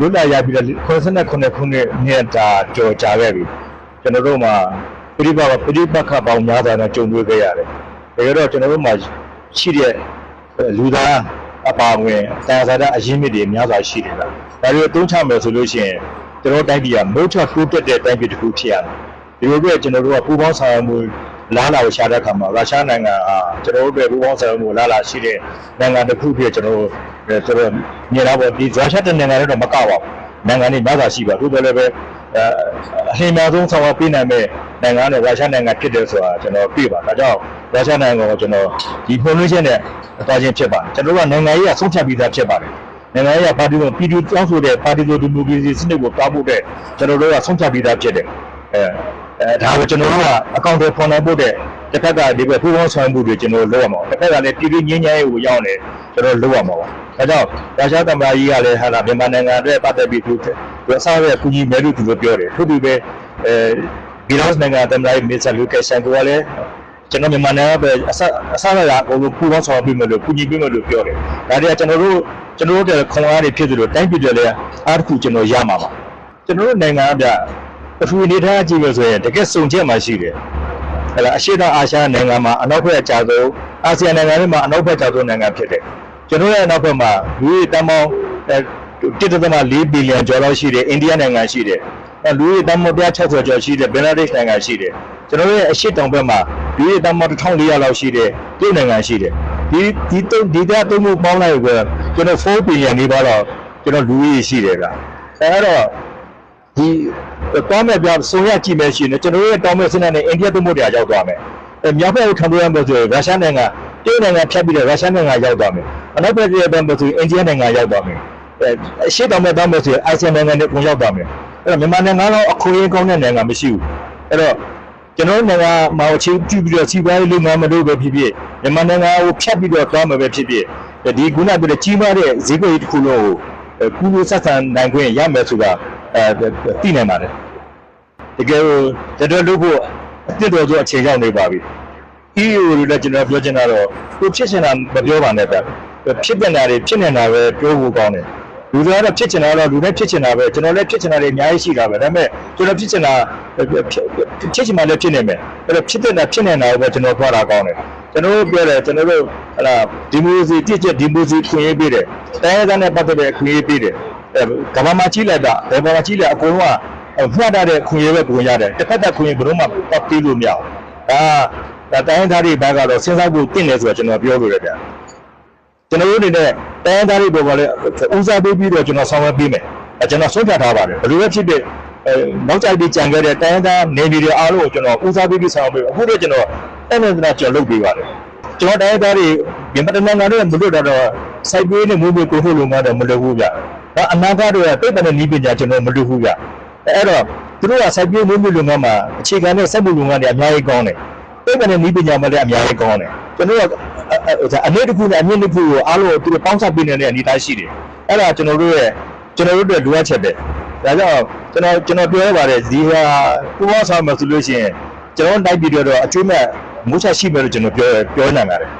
လွတ်လပ်ရပြီးတော့89ခုနှစ်နှစ်တာကြော်ကြာခဲ့ပြီကျွန်တော်တို့မှာပြိပပပြိပခပေါင်းများစွာနဲ့ကြုံတွေ့ခဲ့ရတယ်ဒါကြတော့ကျွန်တော်တို့မှာရှိတဲ့လူသားအပါအဝင်တာယာစာတအရင်းမြစ်တွေများစွာရှိတယ်လားဒါတွေအသုံးချမယ်ဆိုလို့ရှိရင်ကျွန်တော်တိုင်းပြည်ကမိုးချတိုးတက်တဲ့တိုင်းပြည်တစ်ခုဖြစ်ရမယ်ဒီလိုပဲကျွန်တော်တို့ကပူပေါင်းဆောင်ရွက်မှုလားလာကိုရှာတဲ့အခါမှာရုရှားနိုင်ငံအာကျွန်တော်တို့ပဲပူပေါင်းဆောင်ရွက်မှုလားလာရှိတဲ့နိုင်ငံတစ်ခုဖြစ်ကျွန်တော်တို့ အဲကျွန်တော်မြင်တာပေါ့ဒီရုရှားတဲ့နိုင်ငံတွေတော့မကောက်ပါဘူးနိုင်ငံတွေများစွာရှိပါသို့တော်လည်းပဲအဲအဟိမဆုံးဆောင်ရွက်ပေးနိုင်မဲ့နိုင်ငံနဲ့ရုရှားနိုင်ငံဖြစ်တယ်ဆိုတာကျွန်တော်ပြပါဒါကြောင့်ရုရှားနိုင်ငံကိုကျွန်တော်ဒီ formulation နဲ့သွားခြင်းဖြစ်ပါတယ်ကျွန်တော်တို့ကနိုင်ငံရေးအဆုံးဖြတ်ပြီးသားဖြစ်ပါတယ်နိုင်ငံရေးပါတီကိုပြည်သူတောင်းဆိုတဲ့ပါတီကိုဒီမိုကရေစီစနစ်ကိုတောင်းဖို့တဲ့ကျွန်တော်တို့ကဆုံးဖြတ်ပြီးသားဖြစ်တယ်အဲအဲဒါကိုကျွန်တော်တို့ကအကောင့်တွေဖော်နိုင်ဖို့တဲ့တစ်ခါကဒီဘက်ပူးပေါင်းဆောင်မှုတွေကျွန်တော်တို့လုပ်ရမှာတစ်ခါကလည်းပြည်သူငြင်းငြင်းရေးကိုရောက်နေကျွန်တော်လုပ်ရမှာပါ ဒါကြောင့်ရုရှားသမ္မတကြီးကလည်းဟာလာမြန်မာနိုင်ငံအတွက်ပတ်သက်ပြီးသူသူအစားရဲ့ကုကြီးမဲလို့သူတို့ပြောတယ်ထို့တူပဲအဲဘီလော့စ်နိုင်ငံသမ္မတကြီးမစ္စတာလူကက်ဆန်ကိုကလည်းကျွန်တော်မြန်မာနိုင်ငံပဲအစအစရတာအကုန်လုံးပူပေါင်းဆောင်ပြီးမယ်လို့ကုကြီးပြီးမယ်လို့ပြောတယ်ဒါတွေကကျွန်တော်တို့ကျွန်တော်တို့တဲ့ခွန်အားတွေဖြစ်သလိုတိုင်းပြည်တွေလည်းအားတစ်ခုကျွန်တော်ရမှာပါကျွန်တော်တို့နိုင်ငံကပထဝီနေထားကြည့်လို့ဆိုရင်တကယ်စုံချက်မှရှိတယ်ဟဲ့လားအရှိတောင်အာရှနိုင်ငံမှာအနောက်ဘက်အကျဆုံးအာဆီယံနိုင်ငံတွေမှာအနောက်ဘက်အကျဆုံးနိုင်ငံဖြစ်တယ် ကျွန်တော်ရဲ့အနောက်ဘက်မှာလူကြီးတန်းပေါင်း1.4ဘီလီယံကျော်လောက်ရှိတယ်အိန္ဒိယနိုင်ငံရှိတယ်အဲလူကြီးတန်းပေါင်း160ကျော်ရှိတယ်ဘင်္ဂလားဒေ့ရှ်နိုင်ငံရှိတယ်ကျွန်တော်ရဲ့အရှိတောင်ဘက်မှာလူကြီးတန်းပေါင်း1400လောက်ရှိတယ်တရုတ်နိုင်ငံရှိတယ်ဒီဒီတုံးဒီတရားသုံးခုပေါင်းလိုက်ကိုကျွန်တော်4ဘီလီယံနေပါတော့ကျွန်တော်လူကြီးရှိတယ်ဗျအဲတော့ဒီတောင်းမဲ့ပြစုံရကြည့်မယ်ရှိရင်ကျွန်တော်တို့ရဲ့တောင်းမဲ့စနစ်နဲ့အိန္ဒိယသမုဒ္ဒရာရောက်သွားမယ်အဲမြောက်ဘက်ကိုခံလို့ရမယ်ဆိုရင်ရုရှားနိုင်ငံ တရုတ်နိုင်ငံဖြတ်ပြီးတော့ရုရှားနိုင်ငံရောက်သွားမယ်အနောက်ဘက်ရဲ့ဘက်မှာဆိုရင်အိန္ဒိယနိုင်ငံရောက်သွားမယ်အဲအရှေ့တောင်ဘက်တောင်းမဲ့ဆိုရင်အာဆီယံနိုင်ငံတွေကုန်ရောက်သွားမယ်အဲ့တော့မြန်မာနိုင်ငံကတော့အခွင့်အရေးကောင်းတဲ့နိုင်ငံမရှိဘူးအဲ့တော့ကျွန်တော်နိုင်ငံမှာအခြေပြုပြီးတော့စီးပွားရေးလုပ်ငန်းမလုပ်ပဲဖြစ်ဖြစ်မြန်မာနိုင်ငံကိုဖြတ်ပြီးတော့သွားမှာပဲဖြစ်ဖြစ်ဒီခုနကပြောတဲ့ကြီးမားတဲ့ဈေးကွက်တစ်ခုလုံးကိုကူလို့ဆက်ဆံနိုင်ခွင့်ရမယ်ဆိုတာအဲသိနိုင်ပါတယ်တကယ်လို့တော်တော်လုပ်ဖို့အစ်တော်ဆိုအချိန်ရောက်နေပါပြီ EU လို့လည်းကျွန်တော်ပြောချင်တာတော့ကိုဖြစ်ချင်တာမပြောပါနဲ့ဗျဖြစ်ပြန်တာတွေဖြစ်နေတာပဲပြောဖို့ကောင်းတယ်လူတွေကတော့ဖြစ်ချင်တာတော့လူနဲ့ဖြစ်ချင်တာပဲကျွန်တော်လည်းဖြစ်ချင်တာတွေအများကြီးရှိတာပဲဒါပေမဲ့ကျွန်တော်ဖြစ်ချင်တာဖြစ်ချင်မှလည်းဖြစ်နေမယ်အဲ့တော့ဖြစ်တဲ့တာဖြစ်နေတာကိုပဲကျွန်တော်ပြောတာကောင်းတယ်ကျွန်တော်တို့ပြောတယ်ကျွန်တော်တို့ဟလာဒီမိုစီတိကျဒီမိုစီခွင့်ရေးပေးတယ်တိုင်းဒေသနဲ့ပတ်သက်တဲ့ခွင့်ရေးပေးတယ်အဲကမ္ဘာမှာကြီးလိုက်တာဘယ်မှာကြီးလဲအကုန်လုံးကမှတ်တတဲ့ခွင့်ရေးပဲပုံရတယ်တစ်ဖက်သက်ခွင့်ရေးဘယ်တော့မှပတ်ပြီးလို့မရဘူး ဒါဒါတိုင်းသားတွေဘက်ကတော့စဉ်းစားဖို့တင့်တယ်ဆိုတော့ကျွန်တော်ပြောလို့ရတယ်ကျွန်တော်တို့အနေနဲ့တိုင်းသားတွေပေါ်ကလည်းဦးစားပေးပြီးတော့ကျွန်တော်ဆောင်ရွက်ပေးမယ်အဲကျွန်တော်ဆုံးဖြတ်ထားပါတယ်ဘယ်လိုပဲဖြစ်ဖြစ်အဲနောက်ကြိုက်ပြီးကြံခဲ့တဲ့တိုင်းသားနေပြည်တော်အားလုံးကိုကျွန်တော်ဦးစားပေးပြီးဆောင်ရွက်ပေးအခုတော့ကျွန်တော်အဲ့နဲ့ကျွန်တော်လုပ်ပေးပါတယ်ကျွန်တော်တိုင်းသားတွေမြန်မာနိုင်ငံတွေမလွတ်တော့စိုက်ပေးနဲ့မွေးမွေးကိုထုတ်လို့ငါတော့မလွတ်ဘူးဗျဒါအနာဂတ်တွေကတိတ်တနဲ့နီးပညာကျွန်တော်မလွတ်ဘူးဗျအဲ့တော့ သူတို့ကစိုက်ပေးမွေးမွေးလုပ်ငန်းမှာအခြေခံတဲ့စက်မှုလုပ်ငန်းတွေအများကြီးကောင်းတယ်တိတ်တနဲ့နီးပညာမှလည်းအများကြီးကောင်းတယ်ကျွန်တော်ကအနည်းတစ်ခုနဲ့အမြင့်တစ်ခုကိုအားလုံးသူတို့ပေါင်းစပ်ပေးနေတဲ့အနေအထားရှိတယ်အဲ့ဒါကျွန်တော်တို့ရဲ့ကျွန်တော်တို့တွေလိုအပ်ချက်ပဲဒါကြောင့်ကျွန်တော်ကျွန်တော်ပြောရပါတယ်ဒီဟာပူပေါင်းဆောင်မှဆိုလို့ရှိရင်ကျွန်တော်တိုက်ပြည်တော့အကျွေးမဲ့မိုးချရှိမယ်လို့ကျွန်တော်ပြောပြောနိုင်ပါတယ်